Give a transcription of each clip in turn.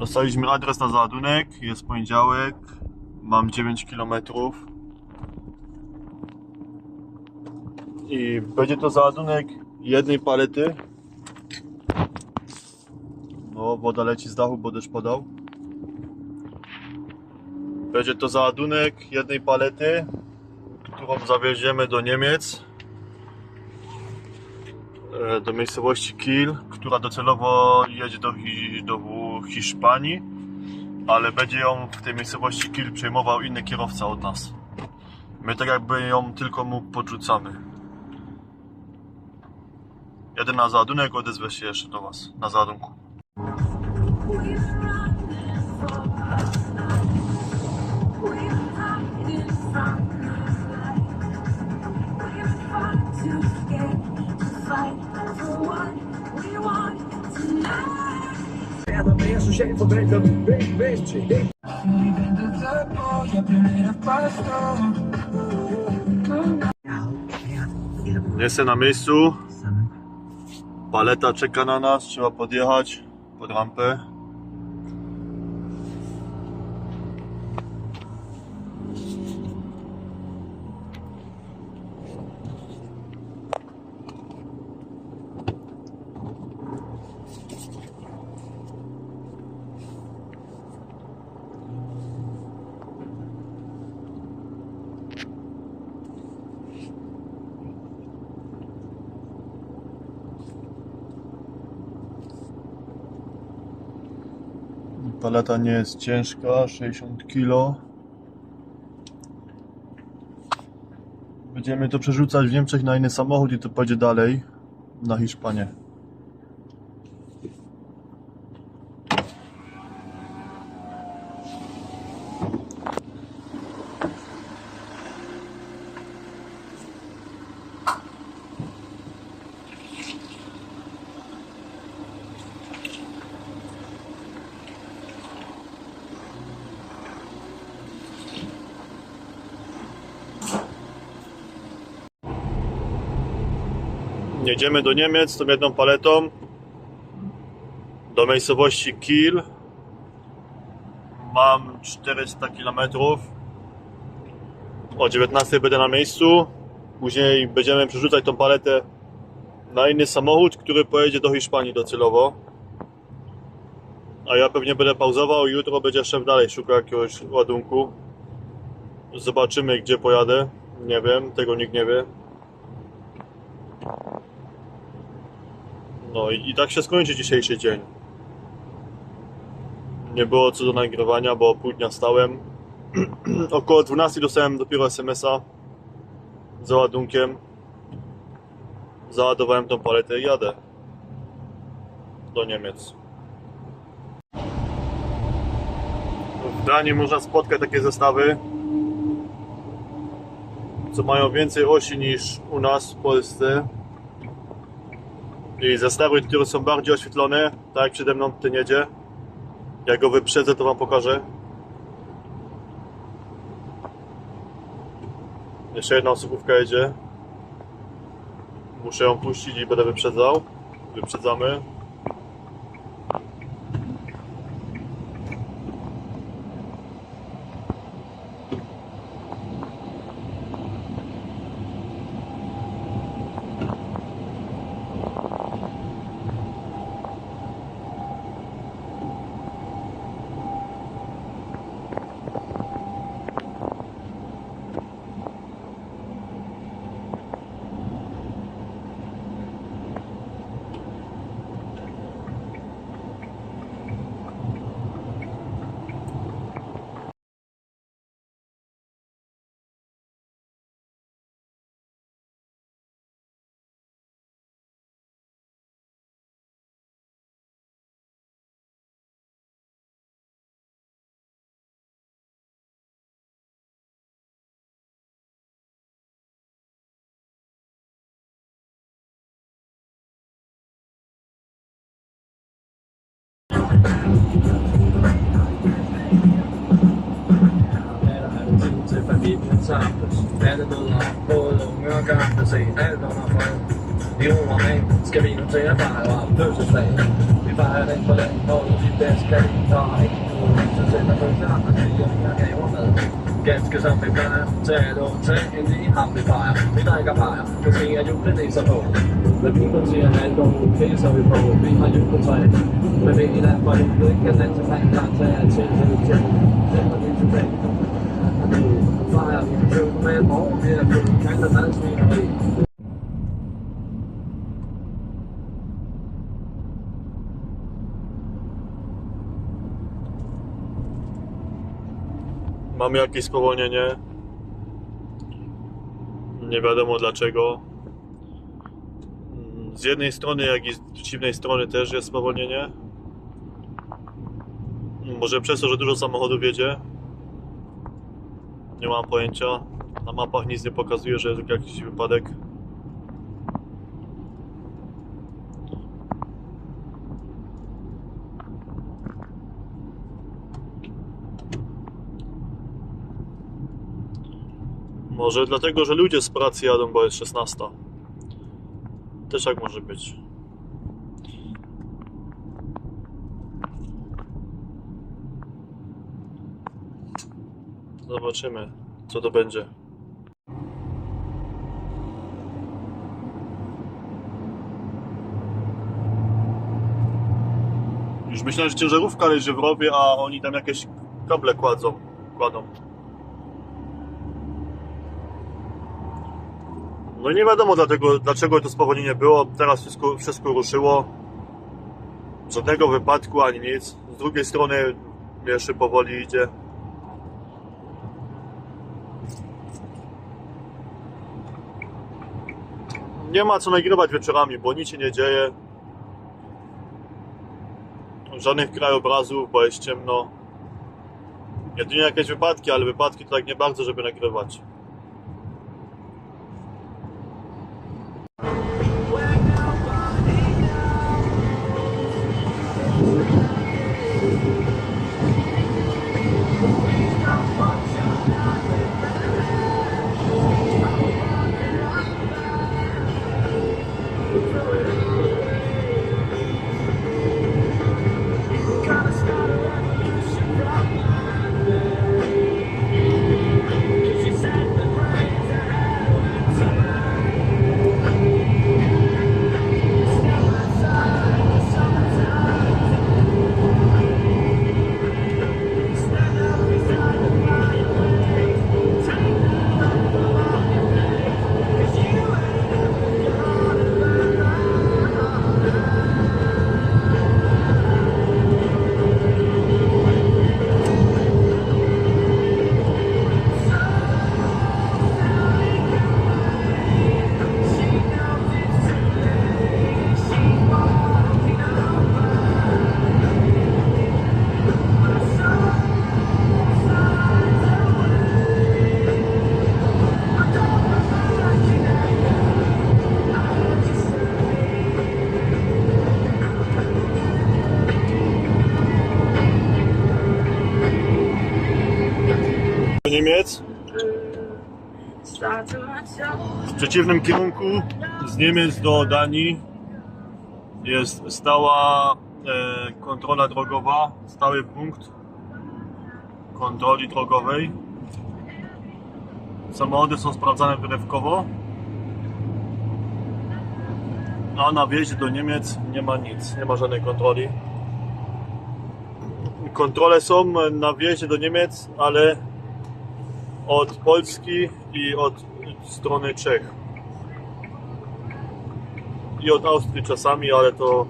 Dostaliśmy adres na załadunek, jest poniedziałek, mam 9 km. I będzie to załadunek jednej palety. No, woda leci z dachu, bo deszcz podał. Będzie to załadunek jednej palety, którą zawieziemy do Niemiec. e, Do miejscowości Kiel, która docelowo jedzie do, Hi- Hiszpanii, ale będzie ją w tej miejscowości Kiel przejmował inny kierowca od nas. My tak jakby ją tylko mu podrzucamy. Jadę na załadunek, odezwę się jeszcze do Was na załadunku. Jestem na miejscu. Paleta czeka na nas, trzeba podjechać pod rampę. Paleta nie jest ciężka, 60 kg. Będziemy to przerzucać w Niemczech na inny samochód i to pojedzie dalej na Hiszpanię. Jedziemy do Niemiec tą jedną paletą do miejscowości Kiel. Mam 400 km. O 19 będę na miejscu. Później będziemy przerzucać tą paletę na inny samochód, który pojedzie do Hiszpanii docelowo. A ja pewnie będę pauzował i jutro będzie szef dalej szukał jakiegoś ładunku. Zobaczymy gdzie pojadę. Nie wiem, tego nikt nie wie. No i, i tak się skończy dzisiejszy dzień. Nie było co do nagrywania, bo pół dnia stałem. Około 12 dostałem dopiero SMS-a z ładunkiem. Załadowałem tą paletę i jadę do Niemiec. W Danii można spotkać takie zestawy, co mają więcej osi niż u nas w Polsce. I zestawy, które są bardziej oświetlone, tak jak przede mną ten jedzie. Jak go wyprzedzę, to wam pokażę. Jeszcze jedna osobówka jedzie. Muszę ją puścić i będę wyprzedzał. Wyprzedzamy. Familien samles Alle Både unge og gamle Se alt under fred I ro og Skal vi nu til at fejre Fødselsdag Vi fejrer den på den måde, vi bedst kan. Der er ikke nogen, så sender andre siger, til jeg gaver med. Keskisen pitää, se on se, eli ihan pitää, mitä eikä pää. Ja siinä juttu niissä tuo. Me viikon siihen näin tuon keisavi tuo, viikon juttu sai. Me viikon näin paljon, että se näin se, että se on se, että se on se, Mamy jakieś spowolnienie. Nie wiadomo dlaczego. Z jednej strony, jak i z przeciwnej strony też jest spowolnienie. Może przez to, że dużo samochodów jedzie. Nie mam pojęcia. Na mapach nic nie pokazuje, że jest jakiś wypadek. Może dlatego, że ludzie z pracy jadą, bo jest 16. Też tak może być. Zobaczymy, co to będzie. Już myślałem, że ciężarówka leży w rowie, a oni tam jakieś kable kładzą, kładą. No nie wiadomo dlatego, dlaczego to spowolnienie było. Teraz wszystko, wszystko ruszyło. Żadnego wypadku ani nic. Z drugiej strony jeszcze powoli idzie. Nie ma co nagrywać wieczorami, bo nic się nie dzieje. Żadnych krajobrazów, bo jest ciemno. Jedynie jakieś wypadki, ale wypadki to tak nie bardzo, żeby nagrywać. Niemiec w przeciwnym kierunku z Niemiec do Danii jest stała e, kontrola drogowa, stały punkt kontroli drogowej. Samochody są sprawdzane wyrywkowo. A na wjeździe do Niemiec nie ma nic, nie ma żadnej kontroli. Kontrole są na wjeździe do Niemiec, ale od Polski i od strony Czech. I od Austrii czasami, ale to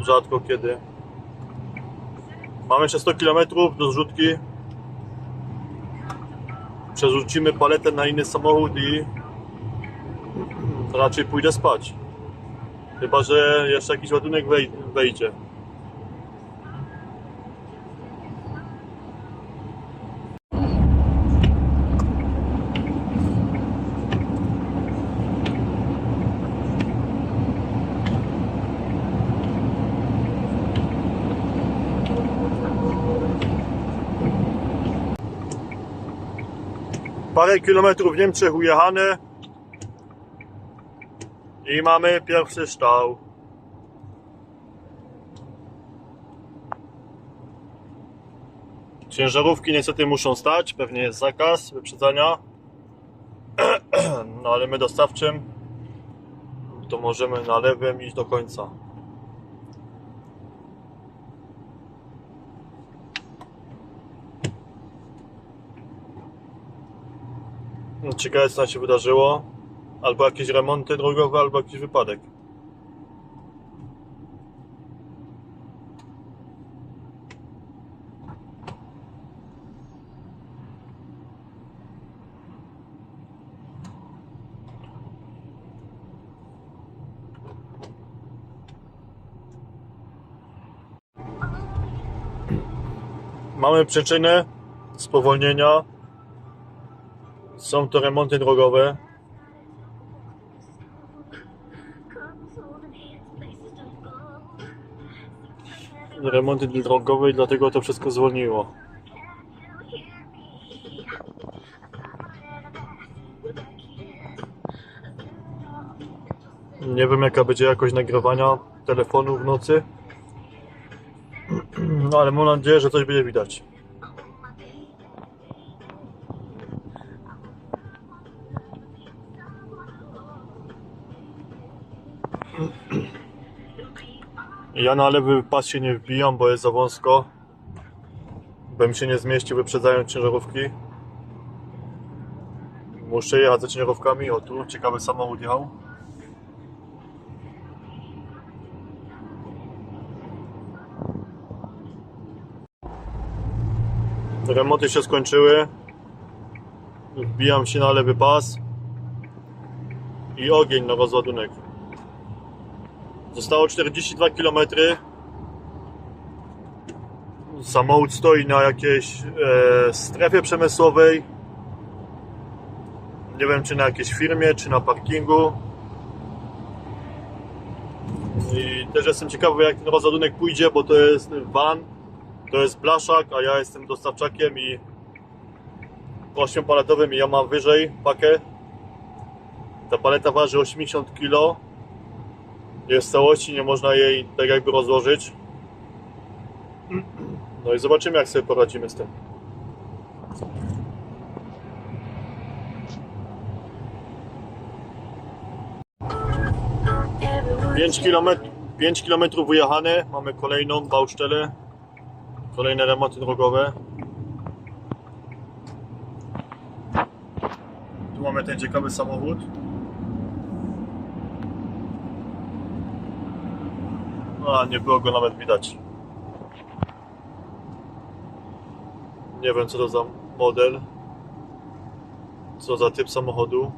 rzadko kiedy. Mamy jeszcze 100 km do zrzutki. Przerzucimy paletę na inny samochód i raczej pójdę spać. Chyba, że jeszcze jakiś ładunek wej- wejdzie. parę kilometrów w Niemczech ujechane i mamy pierwszy ształ. Ciężarówki niestety muszą stać, pewnie jest zakaz wyprzedzania. No ale my dostawczym to możemy na lewym iść do końca. Ciekawe co tam się wydarzyło. Albo jakieś remonty drogowe, albo jakiś wypadek. Mamy przyczynę spowolnienia. Są to remonty drogowe. Remonty drogowe i dlatego to wszystko zwolniło. Nie wiem jaka będzie jakość nagrywania telefonu w nocy. No ale mam nadzieję, że coś będzie widać. Ja na lewy pas się nie wbijam, bo jest za wąsko. Bym się nie zmieścił wyprzedzając ciężarówki. Muszę jechać za ciężarówkami. O tu ciekawy samochód jechał. Się skończyły. Wbijam się na lewy pas. I ogień na rozładunek. Zostało 42 km. Samochód stoi na jakiejś e, strefie przemysłowej. Nie wiem, czy na jakiejś firmie, czy na parkingu. I też jestem ciekawy, jak ten rozładunek pójdzie, bo to jest van, to jest blaszak, a ja jestem dostawczakiem i 8-paletowym i ja mam wyżej pakę. Ta paleta waży 80 kg. Jest w całości, nie można jej tak jakby rozłożyć. No i zobaczymy, jak sobie poradzimy z tym. 5 km, 5 km wyjechane, mamy kolejną bausztelę, kolejne remonty drogowe. Tu mamy ten ciekawy samochód. A, nie było go nawet widać. Nie wiem co to za model, co za typ samochodu.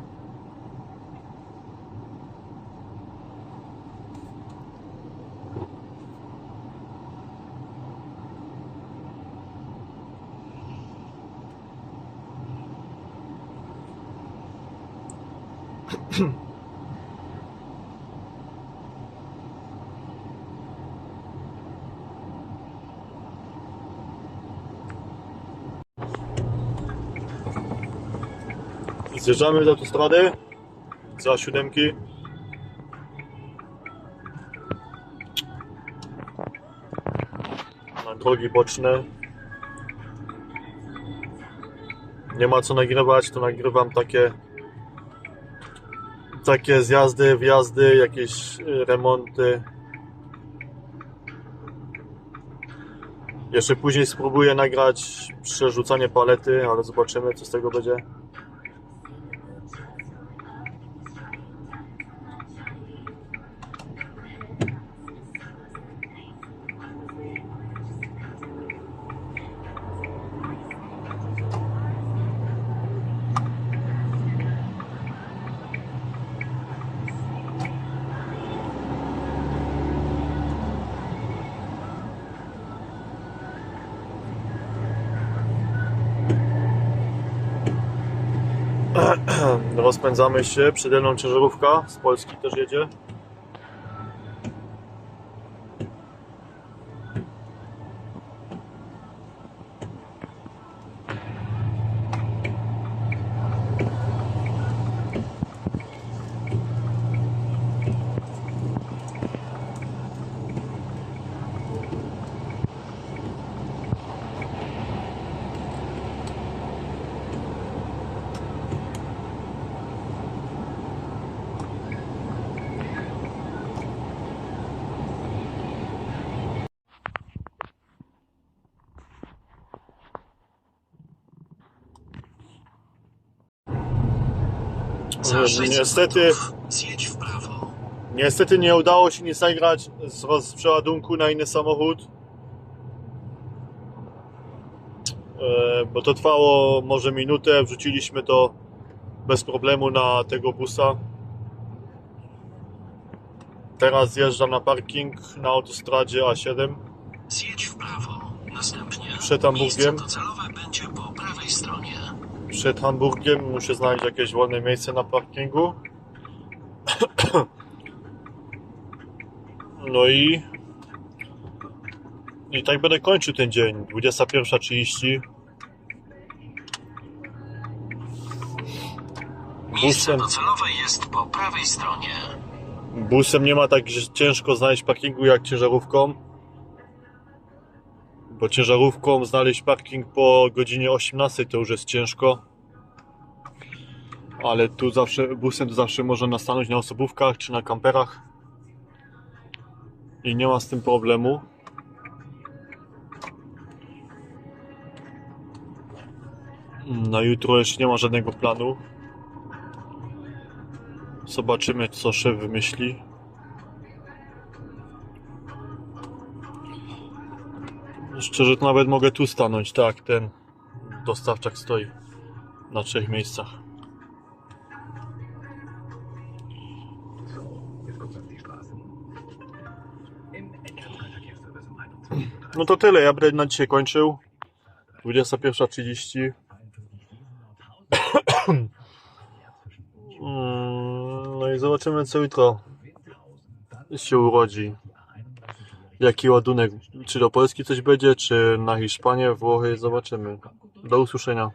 Zjeżdżamy z autostrady za siódemki. Na drogi boczne. Nie ma co nagrywać, to nagrywam takie takie zjazdy, wjazdy, jakieś y, remonty. Jeszcze później spróbuję nagrać przerzucanie palety, ale zobaczymy co z tego będzie. Rozpędzamy się, przede mną ciężarówka z Polski też jedzie. Niestety, niestety nie udało się nic zagrać z roz- przeładunku na inny samochód. E, Bo to trwało może minutę, wrzuciliśmy to bez problemu na tego busa. Teraz zjeżdżam na parking na autostradzie A7 Zjedź w prawo. Następnie Przed Hamburgiem. docelowe będzie po prawej stronie. Przed Hamburgiem. Muszę znaleźć jakieś wolne miejsce na parkingu. No i. I tak będę kończył ten dzień. 21.30. Miejsce docelowe jest po prawej stronie. busem nie ma tak ciężko znaleźć parkingu jak ciężarówką. Bo ciężarówką znaleźć parking po godzinie 18 to już jest ciężko. Ale tu zawsze, busem to zawsze można stanąć na osobówkach czy na kamperach. I nie ma z tym problemu. Na jutro jeszcze nie ma żadnego planu. Zobaczymy, co szef wymyśli. Szczerze, to nawet mogę tu stanąć. Tak, ten dostawczak stoi na trzech miejscach. No to tyle, ja będę na dzisiaj kończył. 21.30. Mm, No i zobaczymy co jutro się urodzi. Jaki ładunek, czy do Polski coś będzie, czy na Hiszpanię, Włochy, zobaczymy. Do usłyszenia.